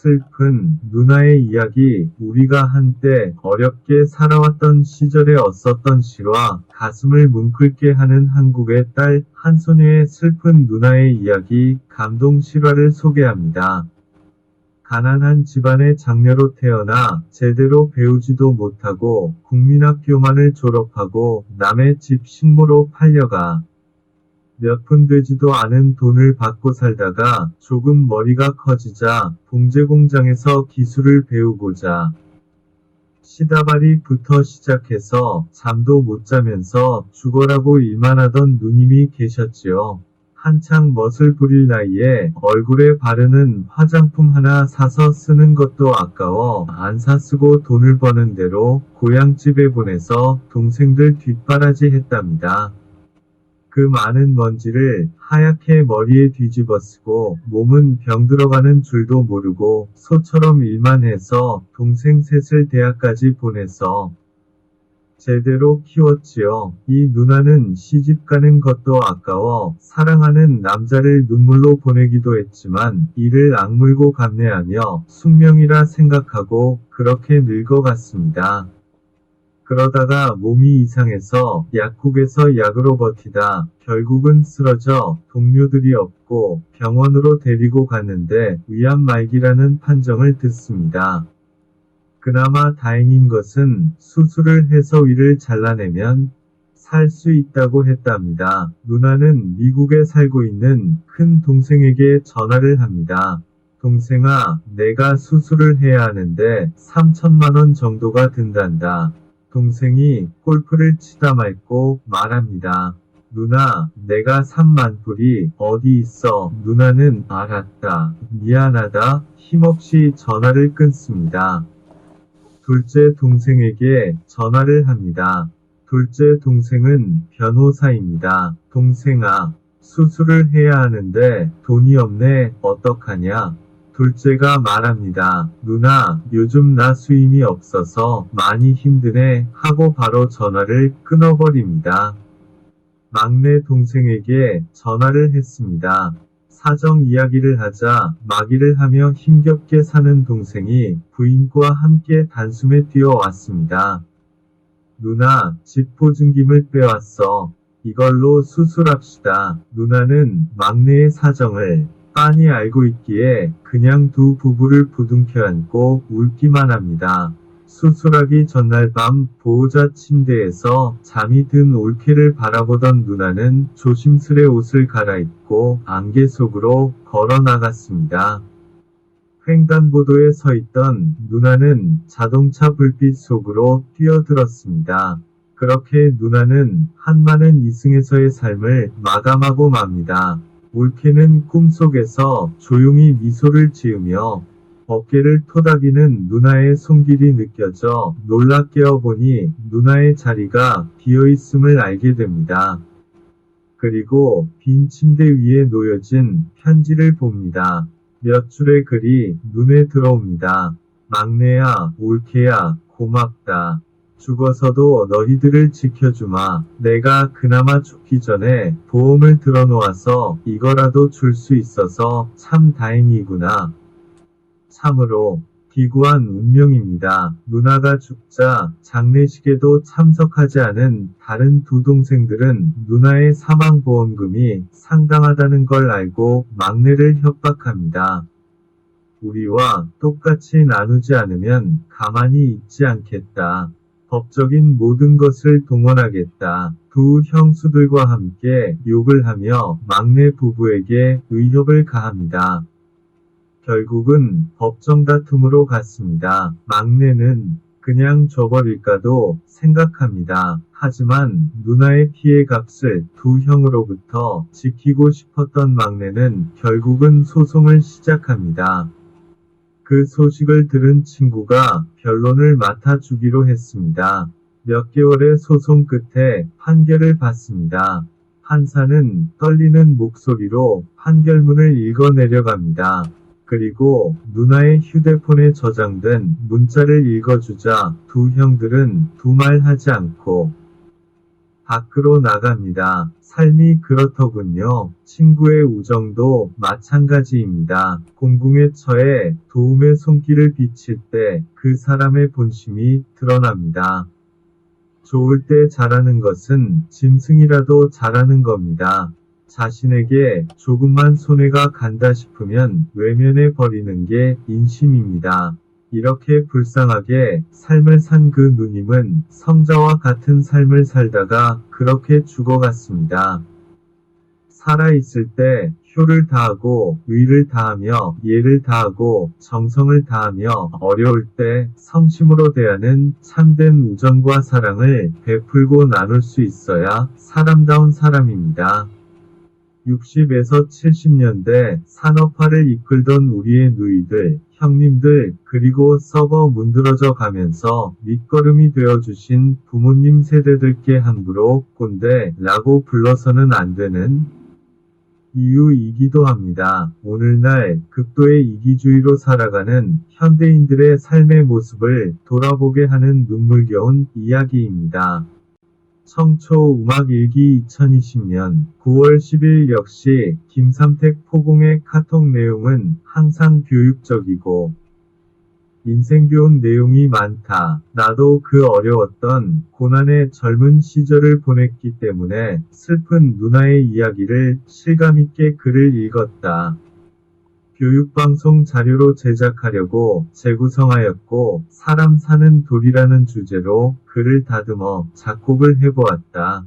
슬픈 누나의 이야기, 우리가 한때 어렵게 살아왔던 시절에 얻었던 실화, 가슴을 뭉클게 하는 한국의 딸 한소녀의 슬픈 누나의 이야기, 감동 실화를 소개합니다. 가난한 집안의 장녀로 태어나 제대로 배우지도 못하고 국민학교만을 졸업하고 남의 집 식모로 팔려가 몇 푼 되지도 않은 돈을 받고 살다가 조금 머리가 커지자 봉제 공장에서 기술을 배우고자 시다바리부터 시작해서 잠도 못 자면서 죽어라고 일만 하던 누님이 계셨지요. 한창 멋을 부릴 나이에 얼굴에 바르는 화장품 하나 사서 쓰는 것도 아까워 안 사 쓰고 돈을 버는 대로 고향집에 보내서 동생들 뒷바라지 했답니다. 그 많은 먼지를 하얗게 머리에 뒤집어 쓰고 몸은 병 들어가는 줄도 모르고 소처럼 일만 해서 동생 셋을 대학까지 보내서 제대로 키웠지요. 이 누나는 시집 가는 것도 아까워 사랑하는 남자를 눈물로 보내기도 했지만 이를 악물고 감내하며 숙명이라 생각하고 그렇게 늙어갔습니다. 그러다가 몸이 이상해서 약국에서 약으로 버티다 결국은 쓰러져 동료들이 없고 병원으로 데리고 갔는데 위암 말기라는 판정을 듣습니다. 그나마 다행인 것은 수술을 해서 위를 잘라내면 살 수 있다고 했답니다. 누나는 미국에 살고 있는 큰 동생에게 전화를 합니다. 동생아, 내가 수술을 해야 하는데 3천만 원 정도가 든단다. 동생이 골프를 치다 말고 말합니다. 누나, 내가 3만 불이 어디 있어? 누나는 알았다. 미안하다. 힘없이 전화를 끊습니다. 둘째 동생에게 전화를 합니다. 둘째 동생은 변호사입니다. 동생아, 수술을 해야 하는데 돈이 없네. 어떡하냐? 둘째가 말합니다. 누나, 요즘 나 수임이 없어서 많이 힘드네. 하고 바로 전화를 끊어버립니다. 막내 동생에게 전화를 했습니다. 사정 이야기를 하자 마기를 하며 힘겹게 사는 동생이 부인과 함께 단숨에 뛰어왔습니다. 누나, 집 보증금을 빼왔어. 이걸로 수술합시다. 누나는 막내의 사정을 빤히 알고 있기에 그냥 두 부부를 부둥켜 안고 울기만 합니다. 수술하기 전날 밤 보호자 침대에서 잠이 든 올케를 바라보던 누나는 조심스레 옷을 갈아입고 안개 속으로 걸어 나갔습니다. 횡단보도에 서 있던 누나는 자동차 불빛 속으로 뛰어들었습니다. 그렇게 누나는 한많은 이승에서의 삶을 마감하고 맙니다. 올케는 꿈속에서 조용히 미소를 지으며 어깨를 토닥이는 누나의 손길이 느껴져 놀라 깨어보니 누나의 자리가 비어있음을 알게 됩니다. 그리고 빈 침대 위에 놓여진 편지를 봅니다. 몇 줄의 글이 눈에 들어옵니다. 막내야, 올케야, 고맙다. 죽어서도 너희들을 지켜주마. 내가 그나마 죽기 전에 보험을 들어놓아서 이거라도 줄 수 있어서 참 다행이구나. 참으로 기구한 운명입니다. 누나가 죽자 장례식에도 참석하지 않은 다른 두 동생들은 누나의 사망보험금이 상당하다는 걸 알고 막내를 협박합니다. 우리와 똑같이 나누지 않으면 가만히 있지 않겠다. 법적인 모든 것을 동원하겠다. 두 형수들과 함께 욕을 하며 막내 부부에게 의협을 가합니다. 결국은 법정 다툼으로 갔습니다. 막내는 그냥 줘버릴까도 생각합니다. 하지만 누나의 피해 값을 두 형으로부터 지키고 싶었던 막내는 결국은 소송을 시작합니다. 그 소식을 들은 친구가 변론을 맡아주기로 했습니다. 몇 개월의 소송 끝에 판결을 받습니다. 판사는 떨리는 목소리로 판결문을 읽어 내려갑니다. 그리고 누나의 휴대폰에 저장된 문자를 읽어주자 두 형들은 두 말 하지 않고 밖으로 나갑니다. 삶이 그렇더군요. 친구의 우정도 마찬가지입니다. 공궁에 처해 도움의 손길을 비칠 때 그 사람의 본심이 드러납니다. 좋을 때 잘하는 것은 짐승이라도 잘하는 겁니다. 자신에게 조금만 손해가 간다 싶으면 외면해 버리는 게 인심입니다. 이렇게 불쌍하게 삶을 산 그 누님은 성자와 같은 삶을 살다가 그렇게 죽어갔습니다. 살아있을 때 효를 다하고 의를 다하며 예를 다하고 정성을 다하며 어려울 때 성심으로 대하는 참된 우정과 사랑을 베풀고 나눌 수 있어야 사람다운 사람입니다. 60에서 70년대 산업화를 이끌던 우리의 누이들, 형님들, 그리고 썩어 문드러져 가면서 밑거름이 되어주신 부모님 세대들께 함부로 꼰대 라고 불러서는 안 되는 이유이기도 합니다. 오늘날 극도의 이기주의로 살아가는 현대인들의 삶의 모습을 돌아보게 하는 눈물겨운 이야기입니다. 청초 음악 일기 2020년 9월 10일 역시 김삼택 포공의 카톡 내용은 항상 교육적이고 인생 교훈 내용이 많다. 나도 그 어려웠던 고난의 젊은 시절을 보냈기 때문에 슬픈 누나의 이야기를 실감있게 글을 읽었다. 교육방송 자료로 제작하려고 재구성하였고 사람 사는 돌이라는 주제로 글을 다듬어 작곡을 해보았다.